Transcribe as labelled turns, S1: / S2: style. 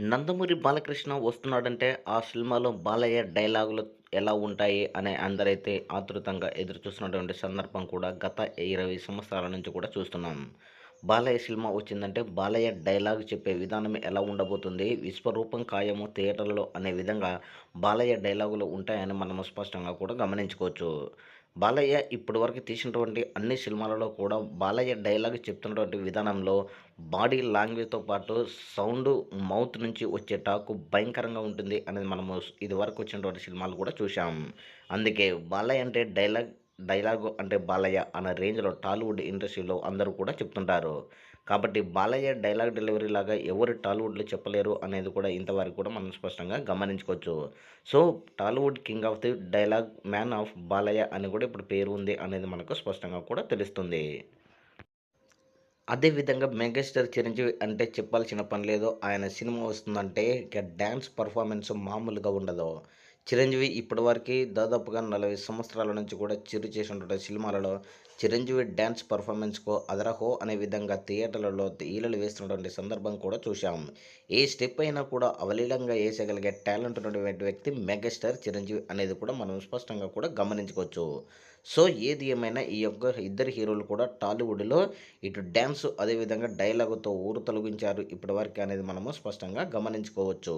S1: నందమూరి బాలకృష్ణ వస్తున్నాడంటే ఆ సినిమాలో బాలయ్య డైలాగులు ఎలా ఉంటాయి అనే అందరైతే ఆతృతంగా ఎదురు చూస్తున్నటువంటి సందర్భం కూడా గత ఇరవై సంవత్సరాల నుంచి కూడా చూస్తున్నాం. బాలయ్య సినిమా వచ్చిందంటే బాలయ్య డైలాగ్ చెప్పే విధానం ఎలా ఉండబోతుంది విశ్వరూపం ఖాయము థియేటర్లో అనే విధంగా బాలయ్య డైలాగులు ఉంటాయని మనము స్పష్టంగా కూడా గమనించుకోవచ్చు. బాలయ్య ఇప్పటివరకు తీసినటువంటి అన్ని సినిమాలలో కూడా బాలయ్య డైలాగ్ చెప్తున్నటువంటి విధానంలో బాడీ లాంగ్వేజ్తో పాటు సౌండ్ మౌత్ నుంచి వచ్చే టాక్ భయంకరంగా ఉంటుంది అనేది మనము ఇది వరకు వచ్చినటువంటి సినిమాలు కూడా చూసాం అందుకే బాలయ్య అంటే డైలాగ్ డైలాగ్ అంటే బాలయ్య అనే రేంజ్లో టాలీవుడ్ ఇండస్ట్రీలో అందరూ కూడా చెప్తుంటారు. కాబట్టి బాలయ్య డైలాగ్ డెలివరీ లాగా ఎవరు టాలీవుడ్లో చెప్పలేరు అనేది కూడా ఇంతవరకు కూడా మనం స్పష్టంగా గమనించుకోవచ్చు. So Tollywood king of the dialogue man of Balayya అని కూడా ఇప్పుడు పేరు ఉంది అనేది మనకు స్పష్టంగా కూడా తెలుస్తుంది. అదేవిధంగా మెగాస్టార్ చిరంజీవి అంటే చెప్పాల్సిన పని లేదు. ఆయన సినిమా వస్తుందంటే ఇక డ్యాన్స్ పర్ఫార్మెన్స్ మామూలుగా ఉండదు. చిరంజీవి ఇప్పటివరకు దాదాపుగా నలభై సంవత్సరాల నుంచి కూడా చిరు చేసినటువంటి సినిమాలలో చిరంజీవి డ్యాన్స్ పర్ఫార్మెన్స్కో అదరహో అనే విధంగా థియేటర్లలో ఈలలు వేస్తున్నటువంటి సందర్భం కూడా చూశాం. ఏ స్టెప్ అయినా కూడా అవలీలంగా వేసగలిగే టాలెంట్ ఉన్నటువంటి వ్యక్తి మెగాస్టార్ చిరంజీవి అనేది కూడా మనం స్పష్టంగా కూడా గమనించుకోవచ్చు. సో ఏది ఏమైనా ఈ యొక్క ఇద్దరు హీరోలు కూడా టాలీవుడ్లో ఇటు డ్యాన్స్ అదేవిధంగా డైలాగుతో ఊరు తొలగించారు ఇప్పటివరకు అనేది మనము స్పష్టంగా గమనించుకోవచ్చు.